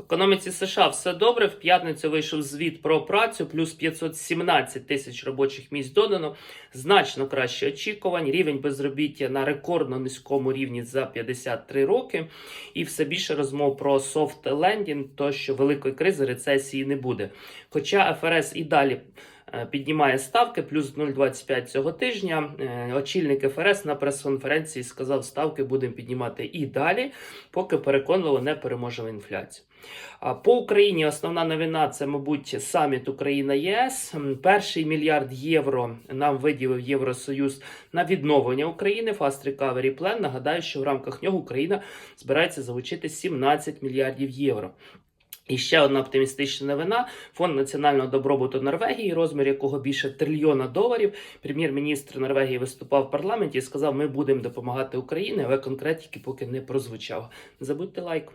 Економіці США все добре. В п'ятницю вийшов звіт про працю, плюс 517 тисяч робочих місць додано. Значно краще очікувань. Рівень безробіття на рекордно низькому рівні за 53 роки. І все більше розмов про софт лендінг, то що великої кризи рецесії не буде. Хоча ФРС і далі. Е, Піднімає ставки плюс 0,25 цього тижня. Е, Очільник ФРС на прес-конференції сказав, ставки будемо піднімати і далі, поки переконливо не переможемо інфляцію. По Україні основна новина це, мабуть, саміт Україна ЄС. Перший мільярд євро нам виділив Євросоюз на відновлення України. Fast Recovery Plan. Нагадаю, що в рамках нього Україна збирається залучити 17 мільярдів євро. І ще одна оптимістична новина: фонд національного добробуту Норвегії, розмір якого більше трильйона доларів. Прем'єр-міністр Норвегії виступав в парламенті і сказав: Ми будемо допомагати Україні, але конкретики поки не прозвучав. Не забудьте лайк.